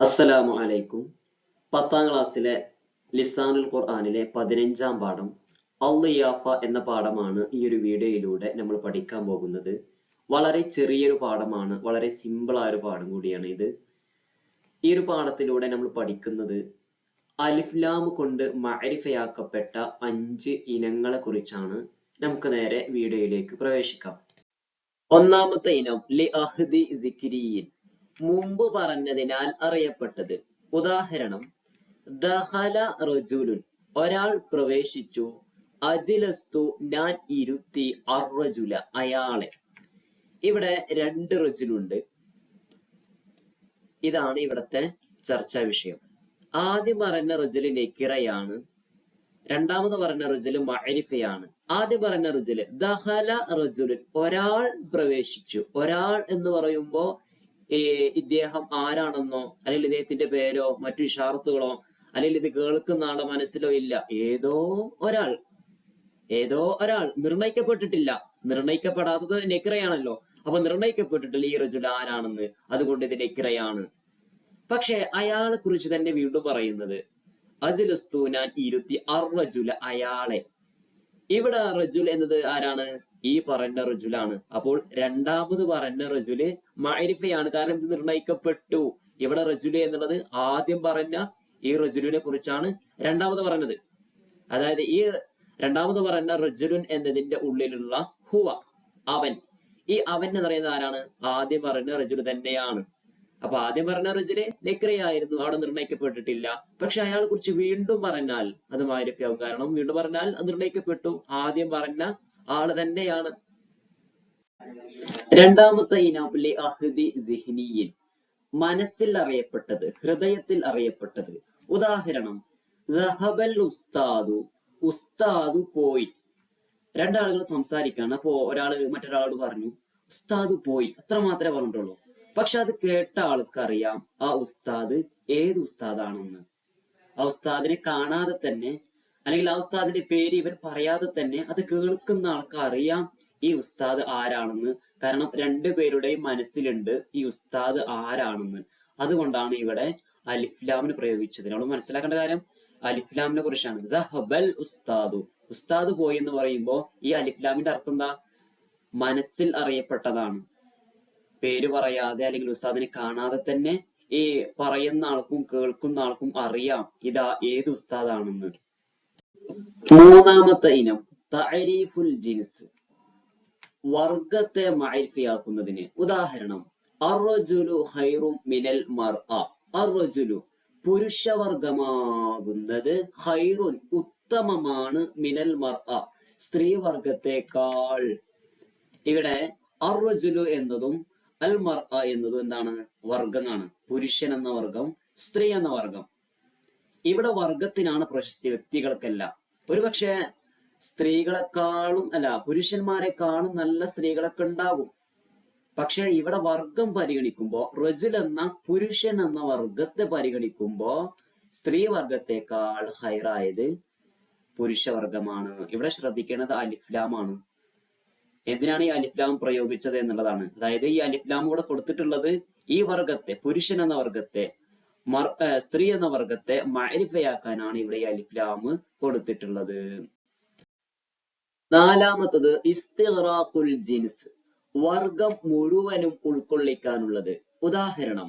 അസ്സലാമു അലൈക്കും. പത്താം ക്ലാസ്സിലെ ലിസാനുൽ ഖുർആനിലെ പതിനഞ്ചാം പാഠം അള്ളിയാഫ എന്ന പാഠമാണ് ഈ ഒരു വീഡിയോയിലൂടെ നമ്മൾ പഠിക്കാൻ പോകുന്നത്. വളരെ ചെറിയൊരു പാഠമാണ് വളരെ സിമ്പിൾ ആയ ഒരു പാഠം കൂടിയാണ് ഇത്. ഈ ഒരു പാഠത്തിലൂടെ നമ്മൾ പഠിക്കുന്നത് അലിഫ്ലാം കൊണ്ട് മഅരിഫയാക്കപ്പെട്ട അഞ്ച് ഇനങ്ങളെ കുറിച്ചാണ്. നമുക്ക് നേരെ വീഡിയോയിലേക്ക് പ്രവേശിക്കാം. ഒന്നാമത്തെ ഇനം ലി അഹ്ദി സിക്രിയിൻ മുമ്പ് പറഞ്ഞതിനാൽ അറിയപ്പെട്ടത്. ഉദാഹരണം ദഹല റജുലുൻ. ഒരാൾ പ്രവേശിച്ചു. അജിലസ്തു ഞാൻ ഇരുത്തി അറജുല അയാളെ. ഇവിടെ രണ്ട് റജുലുണ്ട്. ഇതാണ് ഇവിടത്തെ ചർച്ചാ വിഷയം. ആദ്യം പറഞ്ഞ റജുൽ നെക്കിറയാണ് രണ്ടാമത് പറഞ്ഞ റജുൽ മഅരിഫയാണ്. ആദ്യം പറഞ്ഞ റജുൽ ദഹല റജുലുൻ. ഒരാൾ പ്രവേശിച്ചു. ഒരാൾ എന്ന് പറയുമ്പോ ഈ ഇദ്ദേഹം ആരാണെന്നോ അല്ലെങ്കിൽ ഇദ്ദേഹത്തിന്റെ പേരോ മറ്റു ഇഷാർത്തുകളോ അല്ലെങ്കിൽ ഇത് കേൾക്കുന്ന ആളുടെ മനസ്സിലോ ഇല്ല. ഏതോ ഒരാൾ ഏതോ ഒരാൾ നിർണയിക്കപ്പെട്ടിട്ടില്ല. നിർണയിക്കപ്പെടാത്തത് നെക്രയാണല്ലോ. അപ്പൊ നിർണയിക്കപ്പെട്ടിട്ടില്ല ഈ റജുൽ ആരാണെന്ന്. അതുകൊണ്ട് ഇത് നെക്രയാണ്. പക്ഷെ അയാളെ കുറിച്ച് തന്നെ വീണ്ടും പറയുന്നത് അജുലസ്തു ഞാൻ ഇരുത്തി അർവജുല അയാളെ. ഇവിടെ റജുൽ എന്നത് ആരാണ്? ഈ പറഞ്ഞ റജുലാണ്. അപ്പോൾ രണ്ടാമത് പറഞ്ഞ റജുൽ മഅരിഫയാണ്. കാരണം ഇത് നിർണയിക്കപ്പെട്ടു ഇവിടെ റജുൽ എന്നുള്ളത് ആദ്യം പറഞ്ഞ ഈ റജുലിനെ കുറിച്ചാണ് രണ്ടാമത് പറഞ്ഞത് അതായത് ഈ രണ്ടാമത് പറഞ്ഞ റജുലുൻ എന്നതിന്റെ ഉള്ളിലുള്ള ഹുവ അവൻ. ഈ അവൻ എന്ന് പറയുന്നത് ആരാണ്? ആദ്യം പറഞ്ഞ റജുൽ തന്നെയാണ്. അപ്പൊ ആദ്യം പറഞ്ഞ റിജിലെ നെക്രയായിരുന്നു അവിടെ നിർണയിക്കപ്പെട്ടിട്ടില്ല പക്ഷെ അയാളെ കുറിച്ച് വീണ്ടും പറഞ്ഞാൽ അത് മാരിഫയാവും കാരണം വീണ്ടും പറഞ്ഞാൽ അത് നിർണയിക്കപ്പെട്ടു ആദ്യം പറഞ്ഞ ആൾ തന്നെയാണ്. രണ്ടാമത്തെ ഇനാപ്പിലെ അഹ്ദി സിഹ്നിയിൻ മനസ്സിൽ അറിയപ്പെട്ടത് ഹൃദയത്തിൽ അറിയപ്പെട്ടത്. ഉദാഹരണം റഹബൽ ഉസ്താദു ഉസ്താദു പോയി. രണ്ടാളുകൾ സംസാരിക്കാണ്. അപ്പോ ഒരാൾ മറ്റൊരാളോട് പറഞ്ഞു ഉസ്താദു പോയി. അത്ര മാത്രമേ പറഞ്ഞിട്ടുള്ളൂ. പക്ഷെ അത് കേട്ട ആൾക്കറിയാം ആ ഉസ്താദ് ഏത് ഉസ്താദാണെന്ന്. ആ ഉസ്താദിനെ കാണാതെ തന്നെ അല്ലെങ്കിൽ ആ ഉസ്താദിന്റെ പേര് ഇവർ പറയാതെ തന്നെ അത് കേൾക്കുന്ന ആൾക്ക് അറിയാം ഈ ഉസ്താദ് ആരാണെന്ന്. കാരണം രണ്ടുപേരുടെയും മനസ്സിലുണ്ട് ഈ ഉസ്താദ് ആരാണെന്ന്. അതുകൊണ്ടാണ് ഇവിടെ അലിഫ്ലാമിന് പ്രയോഗിച്ചത്. നമ്മൾ മനസ്സിലാക്കേണ്ട കാര്യം അലിഫ്ലാമിനെ കുറിച്ചാണ്. ദഹബൽ ഉസ്താദു. ഉസ്താദ് പോയി എന്ന് പറയുമ്പോൾ ഈ അലിഫ്ലാമിന്റെ അർത്ഥം എന്താ? മനസ്സിൽ അറിയപ്പെട്ടതാണ്. പേര് പറയാതെ അല്ലെങ്കിൽ ഉസ്താദിനെ കാണാതെ തന്നെ ഈ പറയുന്ന ആൾക്കും കേൾക്കുന്ന ആൾക്കും അറിയാം ഇതാ ഏത് ഉസ്താദാണെന്ന്. മൂന്നാമത്തെ ഇനം തഅരീഫുൽ ജിൻസ്. വർഗത്തെ മഅരിഫയാക്കുന്നതിന് ഉദാഹരണം അറുജുലു ഹൈറും മിനൽ മർഅ. അർറജുലു പുരുഷവർഗമാകുന്നത് ഹൈറുൻ ഉത്തമമാണ് മിനൽ മർഅ സ്ത്രീ വർഗത്തെക്കാൾ ഇവിടെ അറുജുലു എന്നതും അൽ മർഅ എന്നത് എന്താണ്? വർഗങ്ങളാണ് പുരുഷൻ എന്ന വർഗം സ്ത്രീ എന്ന വർഗം. ഇവിടെ വർഗത്തിനാണ് പ്രശസ്തി വ്യക്തികൾക്കല്ല. ഒരുപക്ഷെ സ്ത്രീകളെക്കാളും അല്ല പുരുഷന്മാരെക്കാളും നല്ല സ്ത്രീകളൊക്കെ ഉണ്ടാകും. പക്ഷെ ഇവിടെ വർഗം പരിഗണിക്കുമ്പോ റജുൽ എന്ന പുരുഷൻ എന്ന വർഗത്തെ പരിഗണിക്കുമ്പോ സ്ത്രീ വർഗത്തെക്കാൾ ഹൈറായത് പുരുഷവർഗമാണ്. ഇവിടെ ശ്രദ്ധിക്കേണ്ടത് അലിഫ്ലാമാണ്. എന്തിനാണ് ഈ അലിഫ്ലാം പ്രയോഗിച്ചത് എന്നുള്ളതാണ്. അതായത് ഈ അലിഫ്ലാം ഇവിടെ കൊടുത്തിട്ടുള്ളത് ഈ വർഗത്തെ പുരുഷൻ എന്ന വർഗത്തെ സ്ത്രീ എന്ന വർഗത്തെ മഅരിഫയാക്കാനാണ് ഇവിടെ ഈ അലിഫ്ലാം കൊടുത്തിട്ടുള്ളത്. നാലാമത്തത് ഇസ്തിറാഖുൽ ജിൻസ് വർഗം മുഴുവനും ഉൾക്കൊള്ളിക്കാനുള്ളത്. ഉദാഹരണം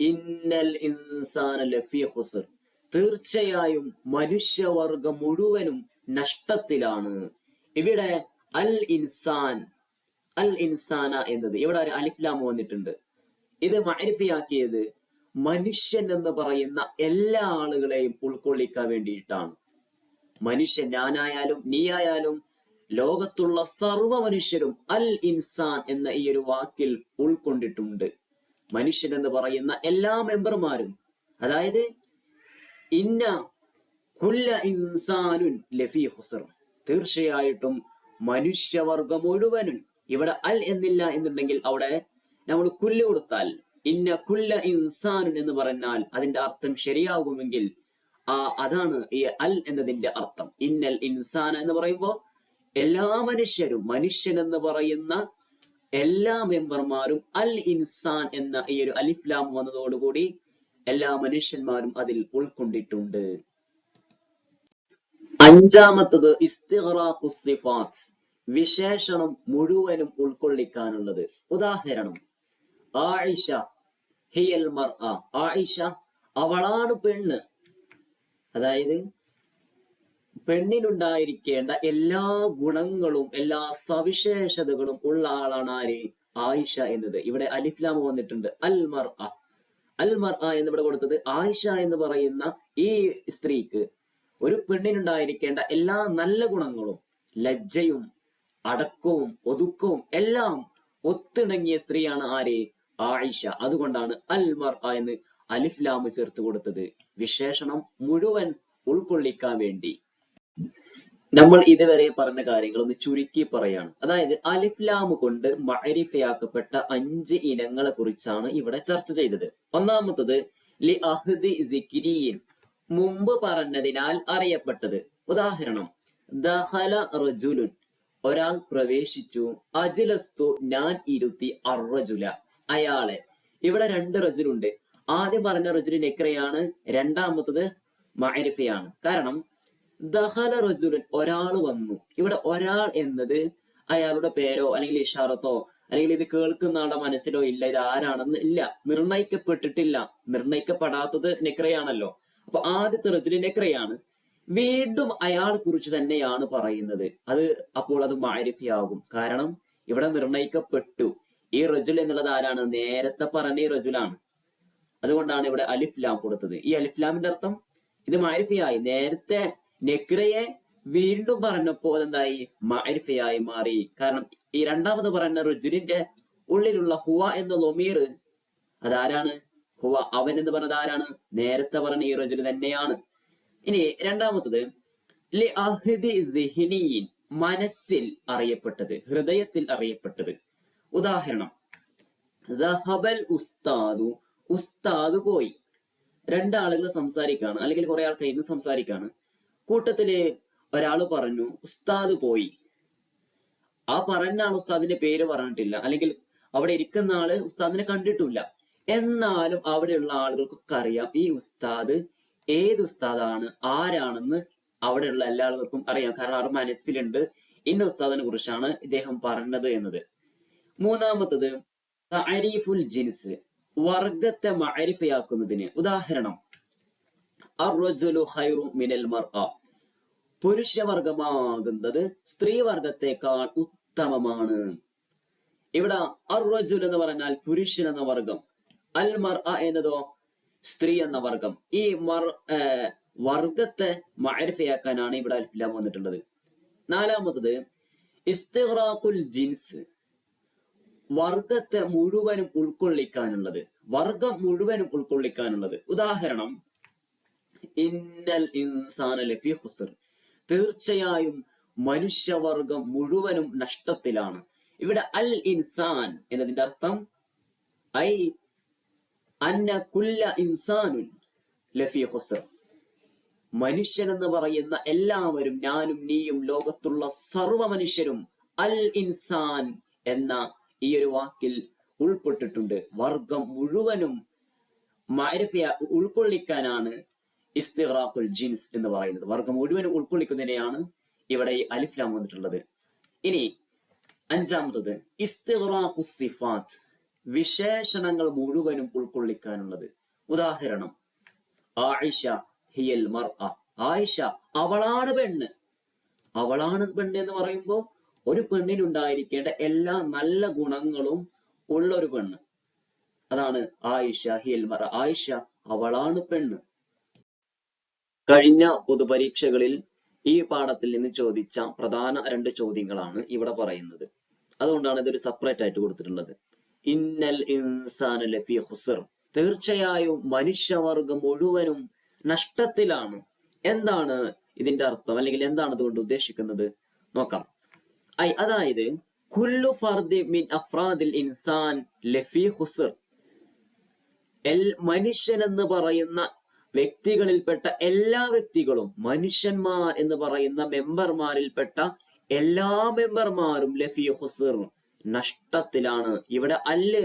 ഇന്നൽ ഇൻസാന ലഫി ഹുസർ തീർച്ചയായും മനുഷ്യവർഗം മുഴുവനും നഷ്ടത്തിലാണ്. ഇവിടെ അൽ ഇൻസാൻ അൽ ഇൻസാന എന്നത്. ഇവിടെ ഒരു അലിഫ്ലാം വന്നിട്ടുണ്ട്. ഇത് മാരിഫിയാക്കിയത് മനുഷ്യൻ എന്ന് പറയുന്ന എല്ലാ ആളുകളെയും ഉൾക്കൊള്ളിക്കാൻ വേണ്ടിയിട്ടാണ്. മനുഷ്യൻ ഞാനായാലും നീയായാലും ലോകത്തുള്ള സർവ മനുഷ്യരും അൽ ഇൻസാൻ എന്ന ഈ ഒരു വാക്കിൽ ഉൾക്കൊണ്ടിട്ടുണ്ട്. മനുഷ്യൻ എന്ന് പറയുന്ന എല്ലാ മെമ്പർമാരും. അതായത് ഇന്ന കുല്ല ഇൻസാനുൻ ലഫി ഹുസർ തീർച്ചയായിട്ടും മനുഷ്യവർഗം മുഴുവനും ഇവിടെ അൽ എന്നില്ല എന്നുണ്ടെങ്കിൽ അവിടെ നമ്മൾ കുല്ല് കൊടുത്താൽ ഇന്ന കുല്ല ഇൻസാനുൻ എന്ന് പറഞ്ഞാൽ അതിന്റെ അർത്ഥം ശരിയാകുമെങ്കിൽ ആ അതാണ് ഈ അൽ എന്നതിന്റെ അർത്ഥം. ഇന്നൽ ഇൻസാൻ എന്ന് പറയുമ്പോൾ എല്ലാ മനുഷ്യരും മനുഷ്യൻ എന്ന് പറയുന്ന എല്ലാ മെമ്പർമാരും അൽ ഇൻസാൻ എന്ന ഈ ഒരു അലിഫ്ലാം വന്നതോടുകൂടി എല്ലാ മനുഷ്യന്മാരും അതിൽ ഉൾക്കൊണ്ടിട്ടുണ്ട്. അഞ്ചാമത്തത് ഇസ്തിഗ്റാഖു സിഫാത്ത്. വിശേഷണം മുഴുവനും ഉൾക്കൊള്ളിക്കാനുള്ളത്. ഉദാഹരണം ആയിഷ ഹിയൽ മർ ആയിഷ അവളാണ് പെണ്ണ്. അതായത് പെണ്ണിനുണ്ടായിരിക്കേണ്ട എല്ലാ ഗുണങ്ങളും എല്ലാ സവിശേഷതകളും ഉള്ള ആളാണ് ആര്? ആയിഷ എന്നത്. ഇവിടെ അലിഫ്ലാം വന്നിട്ടുണ്ട്. അൽ മർ അൽ മർ എന്ന് ഇവിടെ കൊടുത്തത് ആയിഷ എന്ന് പറയുന്ന ഈ സ്ത്രീക്ക് ഒരു പെണ്ണിനുണ്ടായിരിക്കേണ്ട എല്ലാ നല്ല ഗുണങ്ങളും ലജ്ജയും അടക്കവും ഒതുക്കവും എല്ലാം ഒത്തിണങ്ങിയ സ്ത്രീയാണ് ആര്? ആയിഷ. അതുകൊണ്ടാണ് അൽ മർ എന്ന് അലിഫ്ലാമ് ചേർത്ത് കൊടുത്തത്. വിശേഷണം മുഴുവൻ ഉൾക്കൊള്ളിക്കാൻ വേണ്ടി. നമ്മൾ ഇതുവരെ പറഞ്ഞ കാര്യങ്ങൾ ഒന്ന് ചുരുക്കി പറയാണ്. അതായത് അലിഫ്ലാം കൊണ്ട് മഅരിഫയാക്കപ്പെട്ട അഞ്ച് ഇനങ്ങളെ കുറിച്ചാണ് ഇവിടെ ചർച്ച ചെയ്തത്. ഒന്നാമത്തത് ലി അഹ്ദി സിക്രീൻ. മുമ്പ് പറഞ്ഞതിനാൽ അറിയപ്പെട്ടത്. ഉദാഹരണം ദഹല റജുലുൻ. ഒരാൾ പ്രവേശിച്ചു. അജിലസ്തു ഞാൻ ഇരുത്തി അറജുല അയാളെ ഇവിടെ രണ്ട് റജുലുണ്ട്. ആദ്യം പറഞ്ഞ റജുലു നെക്രയാണ് രണ്ടാമത്തത് മഅരിഫയാണ്. കാരണം ദഹല റജുലുൻ ഒരാൾ വന്നു. ഇവിടെ ഒരാൾ എന്നത് അയാളുടെ പേരോ അല്ലെങ്കിൽ ഇഷാറത്തോ അല്ലെങ്കിൽ ഇത് കേൾക്കുന്ന ആളുടെ മനസ്സിലോ ഇല്ല. ഇത് ആരാണെന്ന് ഇല്ല. നിർണയിക്കപ്പെട്ടിട്ടില്ല. നിർണയിക്കപ്പെടാത്തത് നെക്രയാണല്ലോ. അപ്പൊ ആദ്യത്തെ റജുലി നെക്രയാണ് വീണ്ടും അയാളെ കുറിച്ച് തന്നെയാണ് പറയുന്നത്. അത് അപ്പോൾ അത് മാരിഫിയാകും. കാരണം ഇവിടെ നിർണയിക്കപ്പെട്ടു. ഈ റജുൽ എന്നുള്ളത് ആരാണ്? നേരത്തെ പറഞ്ഞ ഈ റജുലാണ്. അതുകൊണ്ടാണ് ഇവിടെ അലിഫ്ലാം കൊടുത്തത്. ഈ അലിഫ്ലാമിന്റെ അർത്ഥം ഇത് മാരിഫയായി. നേരത്തെ നെക്രയെ വീണ്ടും പറഞ്ഞപ്പോൾ എന്തായി? മാരിഫയായി മാറി. കാരണം ഈ രണ്ടാമത് പറഞ്ഞ റുജുലിന്റെ ഉള്ളിലുള്ള ഹുവ എന്ന ലൊമീർ അതാരാണ്? ഹുവ അവൻ എന്ന് പറഞ്ഞത് ആരാണ്? നേരത്തെ പറഞ്ഞ ഈ റജുൽ തന്നെയാണ്. ഇനി രണ്ടാമത്തത് ലി അഹ്ദി സിഹിനീൻ മനസ്സിൽ അറിയപ്പെട്ടത് ഹൃദയത്തിൽ അറിയപ്പെട്ടത്. ഉദാഹരണം ദഹബൽ ഉസ്താദു ഉസ്താദ് പോയി. രണ്ടാളുകൾ സംസാരിക്കാണ് അല്ലെങ്കിൽ കുറെ ആൾക്കാർ ഇരുന്ന് സംസാരിക്കാണ്. കൂട്ടത്തിൽ ഒരാൾ പറഞ്ഞു ഉസ്താദ് പോയി. ആ പറഞ്ഞ ആൾ ഉസ്താദിന്റെ പേര് പറഞ്ഞിട്ടില്ല അല്ലെങ്കിൽ അവിടെ ഇരിക്കുന്ന ആൾ ഉസ്താദിനെ കണ്ടിട്ടില്ല. എന്നാലും അവിടെയുള്ള ആളുകൾക്കൊക്കെ അറിയാം. ഈ ഉസ്താദ് ഏത് ഉസ്താദാണ് ആരാണെന്ന് അവിടെയുള്ള എല്ലാ ആളുകൾക്കും അറിയാം. കാരണം അവരുടെ മനസ്സിലുണ്ട് ഇന്ന ഉസ്താദിനെ കുറിച്ചാണ് ഇദ്ദേഹം പറഞ്ഞത് എന്നത്. മൂന്നാമത്തത് തഅരീഫുൽ ജിൻസ് വർഗത്തെ മഅരിഫയാക്കുന്നതിന്. ഉദാഹരണം അർറജുലു ഖൈറു മിനൽ പുരുഷവർഗമാകുന്നത് സ്ത്രീവർഗത്തെക്കാൾ ഉത്തമമാണ്. ഇവിടെ അർറജുൽ എന്ന് പറഞ്ഞാൽ പുരുഷൻ എന്ന വർഗം. അൽ മർഅ എന്നതോ സ്ത്രീ എന്ന വർഗം. ഈ മർ വർഗത്തെ മഅരിഫയാക്കാനാണ് ഇവിടെ അൽഫിലാം വന്നിട്ടുള്ളത്. നാലാമത്തത് ഇസ്തിഗ്റാഖുൽ ജിൻസ്. വർഗത്തെ മുഴുവനും ഉൾക്കൊള്ളിക്കാനുള്ളത് വർഗം മുഴുവനും ഉൾക്കൊള്ളിക്കാനുള്ളത്. ഉദാഹരണം ഇന്നൽ ഇൻസാന ലഫി ഖുസർ. തീർച്ചയായും മനുഷ്യവർഗം മുഴുവനും നഷ്ടത്തിലാണ്. ഇവിടെ അൽ ഇൻസാൻ എന്നതിന്റെ അർത്ഥം ഐ അന്ന കുല്ല ഇൻസാനുൻ ലഫി ഹുസർ മനുഷ്യൻ എന്ന് പറയുന്ന എല്ലാവരും ഞാനും നീയും ലോകത്തുള്ള സർവ മനുഷ്യരും അൽ ഇൻസാൻ എന്ന ഈ ഒരു വാക്കിൽ ഉൾപ്പെട്ടിട്ടുണ്ട്. വർഗം മുഴുവനും മാരഫയ ഉൾക്കൊള്ളിക്കാനാണ് ഇസ്തിറാഖുൽ ജിൻസ് എന്ന് പറയുന്നത്. വർഗം മുഴുവനും ഉൾക്കൊള്ളിക്കുന്നതിനെയാണ് ഇവിടെ ഈ അലിഫ്ലാം വന്നിട്ടുള്ളത്. ഇനി അഞ്ചാമത്തത് ഇസ്തിറാഖുസ് സിഫാത്ത്. വിശേഷണങ്ങൾ മുഴുവനും ഉൾക്കൊള്ളിക്കാനുള്ളത്. ഉദാഹരണം ആയിഷ ഹിയൽ മർ ആയിഷ അവളാണ് പെണ്ണ്. അവളാണ് പെണ്ണ് എന്ന് പറയുമ്പോൾ ഒരു പെണ്ണിനുണ്ടായിരിക്കേണ്ട എല്ലാ നല്ല ഗുണങ്ങളും ഉള്ള ഒരു പെണ്ണ്. അതാണ് ആയിഷ ഹിയൽ മർ ആയിഷ അവളാണ് പെണ്ണ്. കഴിഞ്ഞ പൊതുപരീക്ഷകളിൽ ഈ പാഠത്തിൽ നിന്ന് ചോദിച്ച പ്രധാന രണ്ട് ചോദ്യങ്ങളാണ് ഇവിടെ പറയുന്നത്. അതുകൊണ്ടാണ് ഇതൊരു സെപ്പറേറ്റ് ആയിട്ട് കൊടുത്തിട്ടുള്ളത്. ഇന്നൽ ഇൻസാന ലഫി ഹുസർ തീർച്ചയായും മനുഷ്യവർഗം മുഴുവനും നഷ്ടത്തിലാണ്. എന്താണ് ഇതിന്റെ അർത്ഥം? അല്ലെങ്കിൽ എന്താണ് അതുകൊണ്ട് ഉദ്ദേശിക്കുന്നത്? നോക്കാം. ഐ അതായത് കുല്ലു ഫർദി മിൻ അഫ്രാദിൽ ഇൻസാൻ ലഫി ഹുസർ എൽ മനുഷ്യൻ എന്ന് പറയുന്ന വ്യക്തികളിൽപ്പെട്ട എല്ലാ വ്യക്തികളും മനുഷ്യന്മാർ എന്ന് പറയുന്ന മെമ്പർമാരിൽപ്പെട്ട എല്ലാ മെമ്പർമാരും ലഫി ഹുസർ നഷ്ടത്തിലാണ്. ഇവിടെ അല്ല്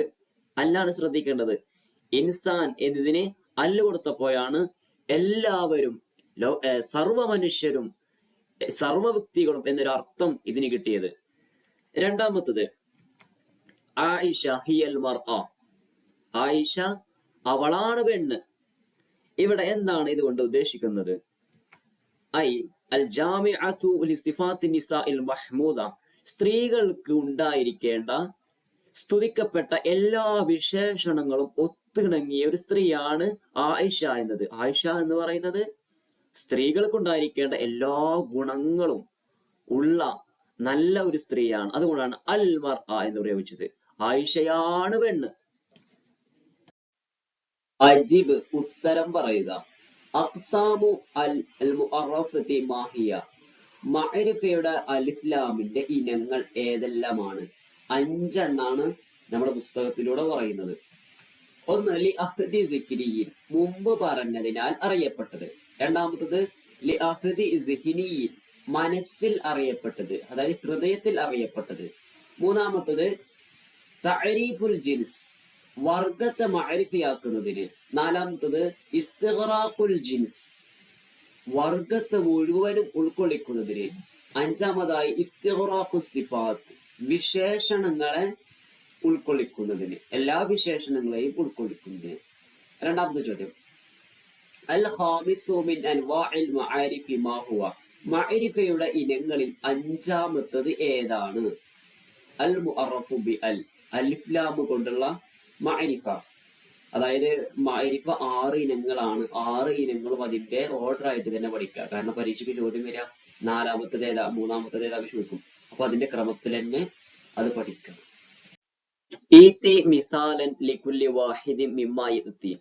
അല്ലാണ് ശ്രദ്ധിക്കേണ്ടത്. ഇൻസാൻ എന്നതിന് അല്ല് കൊടുത്തപ്പോഴാണ് എല്ലാവരും സർവ മനുഷ്യരും സർവ വ്യക്തികളും എന്നൊരു അർത്ഥം ഇതിന് കിട്ടിയത്. രണ്ടാമത്തത് ആയിഷ ഹിയൽ മർ ആയിഷ അവളാണ് പെണ്ണ്. ഇവിടെ എന്താണ് ഇതുകൊണ്ട് ഉദ്ദേശിക്കുന്നത്? ഐ അൽ ജാമിഅതു ലിസിഫാത്തി നിസാഇൽ മഹ്മൂദ. സ്ത്രീകൾക്ക് ഉണ്ടായിരിക്കേണ്ട സ്തുതിക്കപ്പെട്ട എല്ലാ വിശേഷണങ്ങളും ഒത്തിണങ്ങിയ ഒരു സ്ത്രീയാണ് ആയിഷ എന്നത്. ആയിഷ എന്ന് പറയുന്നത് സ്ത്രീകൾക്ക് ഉണ്ടായിരിക്കേണ്ട എല്ലാ ഗുണങ്ങളും ഉള്ള നല്ല ഒരു സ്ത്രീയാണ്. അതുകൊണ്ടാണ് അൽ മർ എന്ന് പ്രയോഗിച്ചത്. ആയിഷയാണ് പെണ്ണ്. അജീബ് ഉത്തരം പറയുക. അക്സാമു അൽ മുഅറഫത്തി മാഹിയ. മഅരിഫയുടെ അലിഫ്ലാമിന്റെ ഇനങ്ങൾ ഏതെല്ലാമാണ്? അഞ്ചെണ്ണാണ് നമ്മുടെ പുസ്തകത്തിലൂടെ പറയുന്നത്. ഒന്ന് ലി അഹ്ദി മുമ്പ് പറഞ്ഞതിനാൽ അറിയപ്പെട്ടത്. രണ്ടാമത്തത് ലി അഹ്ദി സിഹിനിയിൽ മനസ്സിൽ അറിയപ്പെട്ടത് അതായത് ഹൃദയത്തിൽ അറിയപ്പെട്ടത്. മൂന്നാമത്തത് തഅരീഫുൽ ജിൻസ് വർഗത്തെ മഅരിഫിയാക്കുന്നതിന് നാലാമത്തത് ഇസ്തിഗ്റാഖുൽ ജിൻസ് വർഗത്തെ മുഴുവനും ഉൾക്കൊള്ളിക്കുന്നതിന് അഞ്ചാമതായി ഇസ്തിഗ്റാഖു സിഫാത്ത് വിശേഷണങ്ങളെ ഉൾക്കൊള്ളിക്കുന്നതിന് എല്ലാ വിശേഷണങ്ങളെയും ഉൾക്കൊള്ളിക്കുന്നതിന്. രണ്ടാമത്തെ ചോദ്യം. അൽ ഖാമിസു മിൻ മാ ഹുവ. ഇനങ്ങളിൽ അഞ്ചാമത്തത് ഏതാണ്? അൽ മുഅറഫു ബി അൽ. അലിഫ്ലാം കൊണ്ടുള്ള മഅരിഫ. അതായത് മഅരിഫ ആറ് ഇനങ്ങളാണ്. ആറ് ഇനങ്ങളും അതിന്റെ ഓർഡർ ആയിട്ട് തന്നെ പഠിക്കുക. കാരണം പരീക്ഷയ്ക്ക് ചോദ്യം വരിക. നാലാമത്തത് ഏതാ? മൂന്നാമത്തത് ഏതാ? ചോദിക്കും. അപ്പൊ അതിന്റെ ക്രമത്തിൽ തന്നെ അത് പഠിക്കണം മിസാലൻ ലിക്കുല്ലി വാഹിദി മിമ്മായി എത്തി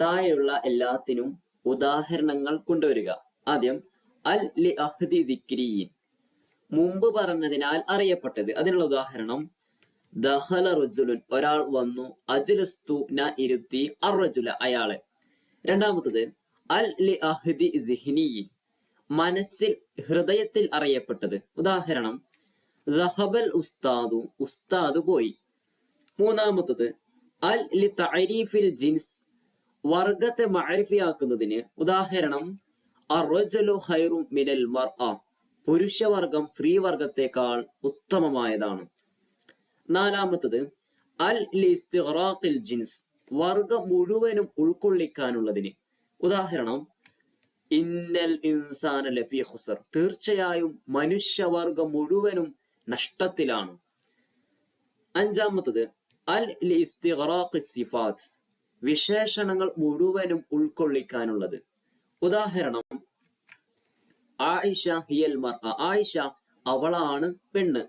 താഴെയുള്ള എല്ലാത്തിനും ഉദാഹരണങ്ങൾ കൊണ്ടുവരിക. ആദ്യം അൽ ലി അഹ്ദി ദിക്രിയിൻ മുമ്പ് പറഞ്ഞതിനാൽ അറിയപ്പെട്ടത്. അതിനുള്ള ഉദാഹരണം ദഹല റുജുലുൻ ഒരാൾ വന്നു അജ്ലസ്തു ന ഇരുത്തി അറുജുല അയാളെ. രണ്ടാമത്തത് അൽ ലി അഹ്ദി സിഹിനി മനസ്സിൽ ഹൃദയത്തിൽ അറിയപ്പെട്ടത്. ഉദാഹരണം ദഹബൽ ഉസ്താദു ഉസ്താദ് പോയി. മൂന്നാമത്തത് അൽ ലി തഅരീഫിൽ ജിൻസ് വർഗത്തെ മഅരിഫിയാക്കുന്നതിന്. ഉദാഹരണം അറുജലു ഖൈറു മിനൽ മർഅ പുരുഷവർഗം സ്ത്രീവർഗത്തെക്കാൾ ഉത്തമമായതാണ്. നാലാമത്തത് അൽ ലിസ്തിറാഖിൽ ജിൻസ് വർഗം മുഴുവനും ഉൾക്കൊള്ളിക്കാനുള്ളതിന്. ഉദാഹരണം ഇന്നൽ ഇൻസാന ലഫി ഖുസർ. തീർച്ചയായും മനുഷ്യവർഗം മുഴുവനും നഷ്ടത്തിലാണ്. അഞ്ചാമത്തത് അൽ ലിസ്തിറാഖ് സിഫാത് സിഫാത്ത്. വിശേഷണങ്ങൾ മുഴുവനും ഉൾക്കൊള്ളിക്കാനുള്ളത്. ഉദാഹരണം ആയിഷ ഹിയൽ മർഅ. ആയിഷ അവളാണ് പെണ്ണ്.